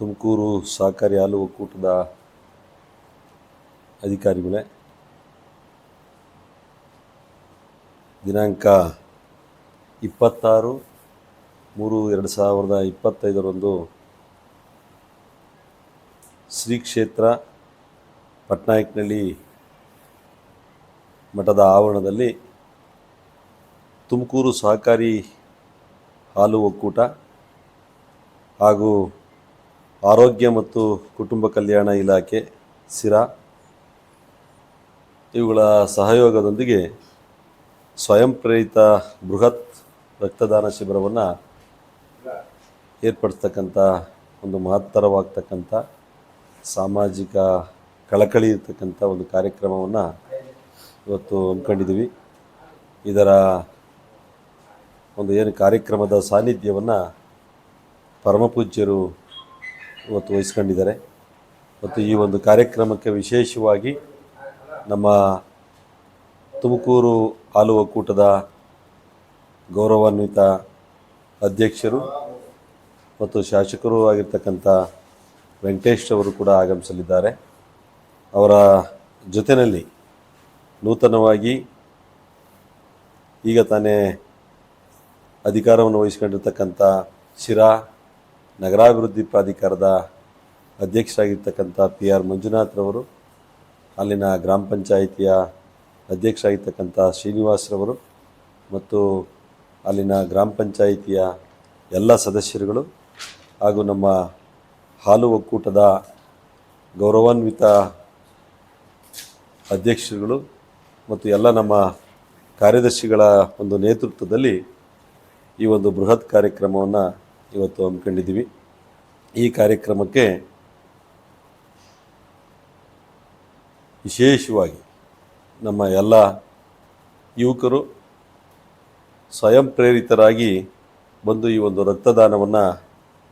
ತುಮಕೂರು ಸಹಕಾರಿ ಹಾಲು ಒಕ್ಕೂಟದ ಅಧಿಕಾರಿಗಳೇ, ದಿನಾಂಕ ಇಪ್ಪತ್ತಾರು ಮೂರು ಎರಡು ಸಾವಿರದ ಇಪ್ಪತ್ತೈದರಂದು ಶ್ರೀ ಕ್ಷೇತ್ರ ಪಟ್ನಾಯಕ್ನಳ್ಳಿ ಮಠದ ಆವರಣದಲ್ಲಿ ತುಮಕೂರು ಸಹಕಾರಿ ಹಾಲು ಒಕ್ಕೂಟ ಹಾಗೂ ಆರೋಗ್ಯ ಮತ್ತು ಕುಟುಂಬ ಕಲ್ಯಾಣ ಇಲಾಖೆ, ಸಿರಾ, ಇವುಗಳ ಸಹಯೋಗದೊಂದಿಗೆ ಸ್ವಯಂ ಪ್ರೇರಿತ ಬೃಹತ್ ರಕ್ತದಾನ ಶಿಬಿರವನ್ನು ಏರ್ಪಡಿಸ್ತಕ್ಕಂಥ ಒಂದು ಮಹತ್ತರವಾಗ್ತಕ್ಕಂಥ ಸಾಮಾಜಿಕ ಕಳಕಳಿ ಇರ್ತಕ್ಕಂಥ ಒಂದು ಕಾರ್ಯಕ್ರಮವನ್ನು ಇವತ್ತು ಹಮ್ಮಿಕೊಂಡಿದ್ದೀವಿ. ಇದರ ಒಂದು ಏನು ಕಾರ್ಯಕ್ರಮದ ಸಾನ್ನಿಧ್ಯವನ್ನು ಪರಮಪೂಜ್ಯರು ಇವತ್ತು ವಹಿಸ್ಕೊಂಡಿದ್ದಾರೆ. ಮತ್ತು ಈ ಒಂದು ಕಾರ್ಯಕ್ರಮಕ್ಕೆ ವಿಶೇಷವಾಗಿ ನಮ್ಮ ತುಮಕೂರು ಹಾಲು ಒಕ್ಕೂಟದ ಗೌರವಾನ್ವಿತ ಅಧ್ಯಕ್ಷರು ಮತ್ತು ಶಾಸಕರು ಆಗಿರ್ತಕ್ಕಂಥ ವೆಂಕಟೇಶ್ ಅವರು ಕೂಡ ಆಗಮಿಸಲಿದ್ದಾರೆ. ಅವರ ಜೊತೆಯಲ್ಲಿ ನೂತನವಾಗಿ ಈಗ ತಾನೇ ಅಧಿಕಾರವನ್ನು ವಹಿಸ್ಕೊಂಡಿರ್ತಕ್ಕಂಥ ಶಿರಾ ನಗರಾಭಿವೃದ್ಧಿ ಪ್ರಾಧಿಕಾರದ ಅಧ್ಯಕ್ಷರಾಗಿರ್ತಕ್ಕಂಥ ಪಿ ಆರ್ ಮಂಜುನಾಥ್ರವರು ಅಲ್ಲಿನ ಗ್ರಾಮ ಪಂಚಾಯಿತಿಯ ಅಧ್ಯಕ್ಷರಾಗಿರ್ತಕ್ಕಂಥ ಶ್ರೀನಿವಾಸ್ರವರು ಮತ್ತು ಅಲ್ಲಿನ ಗ್ರಾಮ ಪಂಚಾಯಿತಿಯ ಎಲ್ಲ ಸದಸ್ಯರುಗಳು ಹಾಗೂ ನಮ್ಮ ಹಾಲು ಒಕ್ಕೂಟದ ಗೌರವಾನ್ವಿತ ಅಧ್ಯಕ್ಷರುಗಳು ಮತ್ತು ಎಲ್ಲ ನಮ್ಮ ಕಾರ್ಯದರ್ಶಿಗಳ ಒಂದು ನೇತೃತ್ವದಲ್ಲಿ ಈ ಒಂದು ಬೃಹತ್ ಕಾರ್ಯಕ್ರಮವನ್ನು ಇವತ್ತು ಹಮ್ಮಿಕೊಂಡಿದ್ದೀವಿ ಈ ಕಾರ್ಯಕ್ರಮಕ್ಕೆ ವಿಶೇಷವಾಗಿ ನಮ್ಮ ಎಲ್ಲ ಯುವಕರು ಸ್ವಯಂ ಪ್ರೇರಿತರಾಗಿ ಬಂದು ಈ ಒಂದು ರಕ್ತದಾನವನ್ನು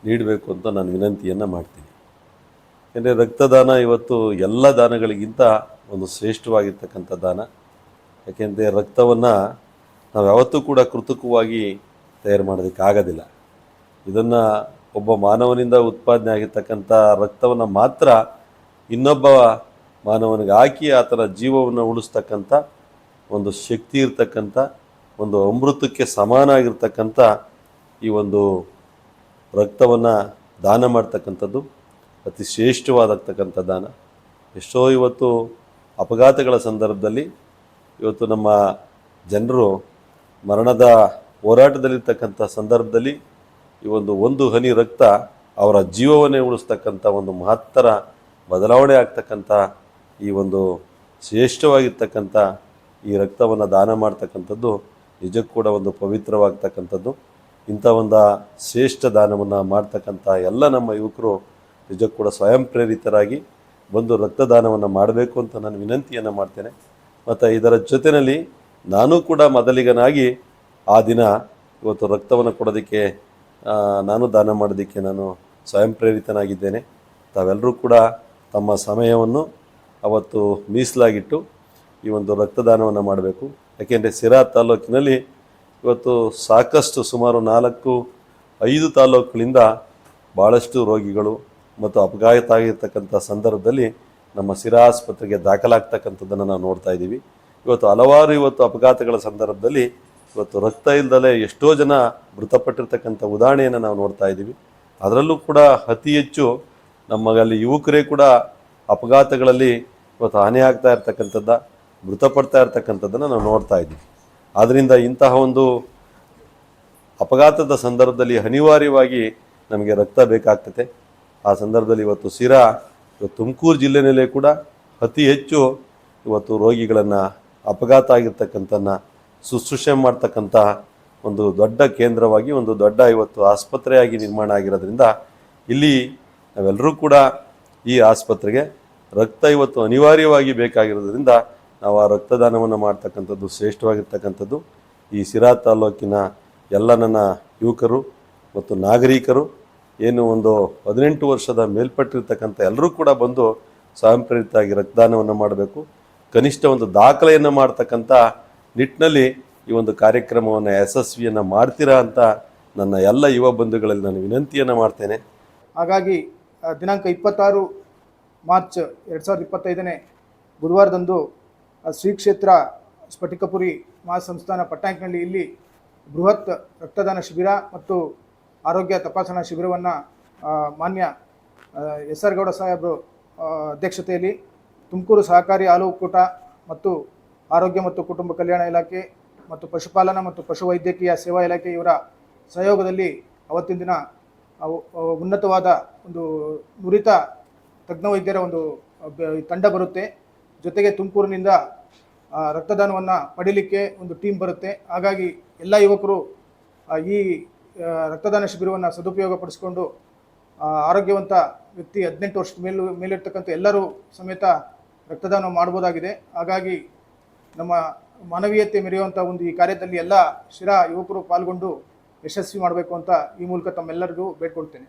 ನೀಡಬೇಕು ಅಂತ ನಾನು ವಿನಂತಿಯನ್ನು ಮಾಡ್ತೀನಿ. ಏಕೆಂದರೆ ರಕ್ತದಾನ ಇವತ್ತು ಎಲ್ಲ ದಾನಗಳಿಗಿಂತ ಒಂದು ಶ್ರೇಷ್ಠವಾಗಿರ್ತಕ್ಕಂಥ ದಾನ. ಯಾಕೆಂದರೆ ರಕ್ತವನ್ನು ನಾವು ಯಾವತ್ತೂ ಕೂಡ ಕೃತಕವಾಗಿ ತಯಾರು ಮಾಡೋದಕ್ಕಾಗೋದಿಲ್ಲ. ಇದನ್ನು ಒಬ್ಬ ಮಾನವನಿಂದ ಉತ್ಪಾದನೆ ಆಗಿರ್ತಕ್ಕಂಥ ರಕ್ತವನ್ನು ಮಾತ್ರ ಇನ್ನೊಬ್ಬ ಮಾನವನಿಗೆ ಹಾಕಿ ಆತನ ಜೀವವನ್ನು ಉಳಿಸ್ತಕ್ಕಂಥ ಒಂದು ಶಕ್ತಿ ಇರ್ತಕ್ಕಂಥ, ಒಂದು ಅಮೃತಕ್ಕೆ ಸಮಾನ ಆಗಿರ್ತಕ್ಕಂಥ ಈ ಒಂದು ರಕ್ತವನ್ನು ದಾನ ಮಾಡ್ತಕ್ಕಂಥದ್ದು, ಅತಿ ಶ್ರೇಷ್ಠವಾದತಕ್ಕಂಥ ದಾನ. ಎಷ್ಟೋ ಇವತ್ತು ಅಪಘಾತಗಳ ಸಂದರ್ಭದಲ್ಲಿ ಇವತ್ತು ನಮ್ಮ ಜನರು ಮರಣದ ಹೋರಾಟದಲ್ಲಿರ್ತಕ್ಕಂಥ ಸಂದರ್ಭದಲ್ಲಿ ಈ ಒಂದು ಒಂದು ಹನಿ ರಕ್ತ ಅವರ ಜೀವವನ್ನೇ ಉಳಿಸ್ತಕ್ಕಂಥ ಒಂದು ಮಹತ್ತರ ಬದಲಾವಣೆ ಆಗ್ತಕ್ಕಂಥ ಈ ಒಂದು ಶ್ರೇಷ್ಠವಾಗಿರ್ತಕ್ಕಂಥ ಈ ರಕ್ತವನ್ನು ದಾನ ಮಾಡ್ತಕ್ಕಂಥದ್ದು ನಿಜಕ್ಕೂ ಕೂಡ ಒಂದು ಪವಿತ್ರವಾಗ್ತಕ್ಕಂಥದ್ದು. ಇಂಥ ಒಂದು ಶ್ರೇಷ್ಠ ದಾನವನ್ನು ಮಾಡ್ತಕ್ಕಂಥ ಎಲ್ಲ ನಮ್ಮ ಯುವಕರು ನಿಜಕ್ಕೂ ಕೂಡ ಸ್ವಯಂ ಪ್ರೇರಿತರಾಗಿ ಬಂದು ರಕ್ತದಾನವನ್ನು ಮಾಡಬೇಕು ಅಂತ ನಾನು ವಿನಂತಿಯನ್ನು ಮಾಡ್ತೇನೆ. ಮತ್ತು ಇದರ ಜೊತೆಯಲ್ಲಿ ನಾನು ಕೂಡ ಮೊದಲಿಗನಾಗಿ ಆ ದಿನ ಇವತ್ತು ರಕ್ತವನ್ನು ಕೊಡೋದಕ್ಕೆ ನಾನು ದಾನ ಮಾಡೋದಕ್ಕೆ ನಾನು ಸ್ವಯಂ ಪ್ರೇರಿತನಾಗಿದ್ದೇನೆ. ತಾವೆಲ್ಲರೂ ಕೂಡ ತಮ್ಮ ಸಮಯವನ್ನು ಅವತ್ತು ಮೀಸಲಾಗಿಟ್ಟು ಈ ಒಂದು ರಕ್ತದಾನವನ್ನು ಮಾಡಬೇಕು. ಯಾಕೆಂದರೆ ಸಿರಾ ತಾಲೂಕಿನಲ್ಲಿ ಇವತ್ತು ಸಾಕಷ್ಟು ಸುಮಾರು ನಾಲ್ಕು, ಐದು ತಾಲೂಕುಗಳಿಂದ ಭಾಳಷ್ಟು ರೋಗಿಗಳು ಮತ್ತು ಅಪಘಾತ ಆಗಿರ್ತಕ್ಕಂಥ ಸಂದರ್ಭದಲ್ಲಿ ನಮ್ಮ ಸಿರಾ ಆಸ್ಪತ್ರೆಗೆ ದಾಖಲಾಗ್ತಕ್ಕಂಥದ್ದನ್ನು ನಾವು ನೋಡ್ತಾ ಇದ್ದೀವಿ. ಇವತ್ತು ಹಲವಾರು ಇವತ್ತು ಅಪಘಾತಗಳ ಸಂದರ್ಭದಲ್ಲಿ ಇವತ್ತು ರಕ್ತ ಇಲ್ಲದಲೇ ಎಷ್ಟೋ ಜನ ಮೃತಪಟ್ಟಿರ್ತಕ್ಕಂಥ ಉದಾಹರಣೆಯನ್ನು ನಾವು ನೋಡ್ತಾ ಇದ್ದೀವಿ. ಅದರಲ್ಲೂ ಕೂಡ ಅತಿ ಹೆಚ್ಚು ನಮ್ಮಲ್ಲಿ ಯುವಕರೇ ಕೂಡ ಅಪಘಾತಗಳಲ್ಲಿ ಇವತ್ತು ಹಾನಿ ಆಗ್ತಾ ಇರ್ತಕ್ಕಂಥದ್ದ, ಮೃತಪಡ್ತಾ ಇರ್ತಕ್ಕಂಥದ್ದನ್ನು ನಾವು ನೋಡ್ತಾ ಇದ್ದೀವಿ. ಆದ್ದರಿಂದ ಇಂತಹ ಒಂದು ಅಪಘಾತದ ಸಂದರ್ಭದಲ್ಲಿ ಅನಿವಾರ್ಯವಾಗಿ ನಮಗೆ ರಕ್ತ ಬೇಕಾಗ್ತದೆ ಆ ಸಂದರ್ಭದಲ್ಲಿ ಇವತ್ತು ಸಿರಾ ತುಮಕೂರು ಜಿಲ್ಲೆಯಲ್ಲೇ ಕೂಡ ಅತಿ ಹೆಚ್ಚು ಇವತ್ತು ರೋಗಿಗಳನ್ನು ಅಪಘಾತ ಆಗಿರ್ತಕ್ಕಂಥನ್ನ ಶುಶ್ರೂಷೆ ಮಾಡ್ತಕ್ಕಂಥ ಒಂದು ದೊಡ್ಡ ಕೇಂದ್ರವಾಗಿ, ಒಂದು ದೊಡ್ಡ ಇವತ್ತು ಆಸ್ಪತ್ರೆಯಾಗಿ ನಿರ್ಮಾಣ ಆಗಿರೋದ್ರಿಂದ ಇಲ್ಲಿ ನಾವೆಲ್ಲರೂ ಕೂಡ ಈ ಆಸ್ಪತ್ರೆಗೆ ರಕ್ತ ಇವತ್ತು ಅನಿವಾರ್ಯವಾಗಿ ಬೇಕಾಗಿರೋದ್ರಿಂದ ನಾವು ಆ ರಕ್ತದಾನವನ್ನು ಮಾಡ್ತಕ್ಕಂಥದ್ದು, ಶ್ರೇಷ್ಠವಾಗಿರ್ತಕ್ಕಂಥದ್ದು. ಈ ಸಿರಾ ತಾಲೂಕಿನ ಎಲ್ಲ ನನ್ನ ಯುವಕರು ಮತ್ತು ನಾಗರಿಕರು, ಏನು ಒಂದು ಹದಿನೆಂಟು ವರ್ಷದ ಮೇಲ್ಪಟ್ಟಿರ್ತಕ್ಕಂಥ ಎಲ್ಲರೂ ಕೂಡ ಬಂದು ಸ್ವಯಂಪ್ರೇರಿತವಾಗಿ ರಕ್ತದಾನವನ್ನು ಮಾಡಬೇಕು. ಕನಿಷ್ಠ ಒಂದು ದಾಖಲೆಯನ್ನು ಮಾಡ್ತಕ್ಕಂಥ ನಿಟ್ಟಿನಲ್ಲಿ ಈ ಒಂದು ಕಾರ್ಯಕ್ರಮವನ್ನು ಯಶಸ್ವಿಯನ್ನು ಮಾಡ್ತೀರಾ ಅಂತ ನನ್ನ ಎಲ್ಲ ಯುವ ಬಂಧುಗಳಲ್ಲಿ ನಾನು ವಿನಂತಿಯನ್ನು ಮಾಡ್ತೇನೆ. ಹಾಗಾಗಿ ದಿನಾಂಕ ಇಪ್ಪತ್ತಾರು ಮಾರ್ಚ್ ಎರಡು ಸಾವಿರದ ಇಪ್ಪತ್ತೈದನೇ ಬುಧವಾರದಂದು ಶ್ರೀ ಕ್ಷೇತ್ರ ಸ್ಫಟಿಕಪುರಿ ಮಹಾಸಂಸ್ಥಾನ ಪಟ್ಟಾಂಕ್ನಲ್ಲಿ ಇಲ್ಲಿ ಬೃಹತ್ ರಕ್ತದಾನ ಶಿಬಿರ ಮತ್ತು ಆರೋಗ್ಯ ತಪಾಸಣಾ ಶಿಬಿರವನ್ನು ಮಾನ್ಯ ಎಸ್ ಆರ್ ಗೌಡ ಸಾಹೇಬರು ಅಧ್ಯಕ್ಷತೆಯಲ್ಲಿ ತುಮಕೂರು ಸಹಕಾರಿ ಹಾಲು ಒಕ್ಕೂಟ ಮತ್ತು ಆರೋಗ್ಯ ಮತ್ತು ಕುಟುಂಬ ಕಲ್ಯಾಣ ಇಲಾಖೆ ಮತ್ತು ಪಶುಪಾಲನಾ ಮತ್ತು ಪಶುವೈದ್ಯಕೀಯ ಸೇವಾ ಇಲಾಖೆ ಇವರ ಸಹಯೋಗದಲ್ಲಿ ಅವತ್ತಿನ ದಿನ ಉನ್ನತವಾದ ಒಂದು ನುರಿತ ತಜ್ಞ ವೈದ್ಯರ ಒಂದು ತಂಡ ಬರುತ್ತೆ. ಜೊತೆಗೆ ತುಮಕೂರಿನಿಂದ ರಕ್ತದಾನವನ್ನು ಪಡೀಲಿಕ್ಕೆ ಒಂದು ಟೀಮ್ ಬರುತ್ತೆ. ಹಾಗಾಗಿ ಎಲ್ಲ ಯುವಕರು ಈ ರಕ್ತದಾನ ಶಿಬಿರವನ್ನು ಸದುಪಯೋಗ ಪಡಿಸಿಕೊಂಡು ಆರೋಗ್ಯವಂತ ವ್ಯಕ್ತಿ ಹದಿನೆಂಟು ವರ್ಷದ ಮೇಲೂ, ಮೇಲಿರ್ತಕ್ಕಂಥ ಎಲ್ಲರೂ ಸಮೇತ ರಕ್ತದಾನ ಮಾಡ್ಬೋದಾಗಿದೆ. ಹಾಗಾಗಿ ನಮ್ಮ ಮಾನವೀಯತೆ ಮೆರೆಯುವಂಥ ಒಂದು ಈ ಕಾರ್ಯದಲ್ಲಿ ಎಲ್ಲ ಶಿರಾ ಯುವಕರು ಪಾಲ್ಗೊಂಡು ಯಶಸ್ವಿ ಮಾಡಬೇಕು ಅಂತ ಈ ಮೂಲಕ ತಮ್ಮೆಲ್ಲರಿಗೂ ಬೇಡ್ಕೊಳ್ತೇನೆ.